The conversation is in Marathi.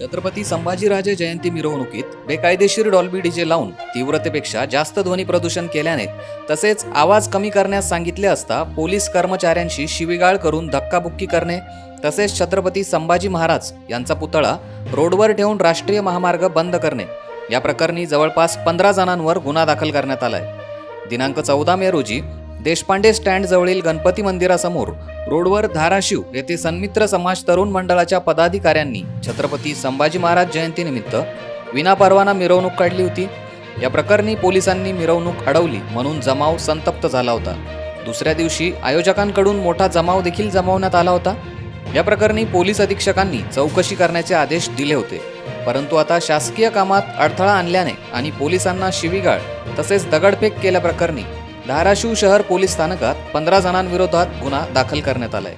छत्रपती संभाजीराजे जयंती मिरवणुकीत बेकायदेशीर डॉल्बी डीजे लावून तीव्रतेपेक्षा जास्त ध्वनी प्रदूषण केल्याने तसेच आवाज कमी करण्यास सांगितले असता पोलीस कर्मचाऱ्यांशी शिवीगाळ करून धक्काबुक्की करणे तसेच छत्रपती संभाजी महाराज यांचा पुतळा रोडवर ठेवून राष्ट्रीय महामार्ग बंद करणे या प्रकरणी जवळपास पंधरा जणांवर गुन्हा दाखल करण्यात आलाय. दिनांक चौदा मे रोजी देशपांडे स्टँडजवळील गणपती मंदिरासमोर रोडवर धाराशिव येथे सन्मित्र समाज तरुण मंडळाच्या पदाधिकाऱ्यांनी छत्रपती संभाजी महाराज जयंतीनिमित्त विनापरवाना मिरवणूक काढली होती. या प्रकरणी पोलिसांनी मिरवणूक अडवली म्हणून जमाव संतप्त झाला होता. दुसऱ्या दिवशी आयोजकांकडून मोठा जमाव देखील जमावण्यात आला होता. या प्रकरणी पोलीस अधीक्षकांनी चौकशी करण्याचे आदेश दिले होते. परंतु आता शासकीय कामात अडथळा आणल्याने आणि पोलिसांना शिवीगाळ तसेच दगडफेक केल्याप्रकरणी धाराशिव शहर पोलीस स्थानकात पंधरा जणांविरोधात गुन्हा दाखल करण्यात आलाय.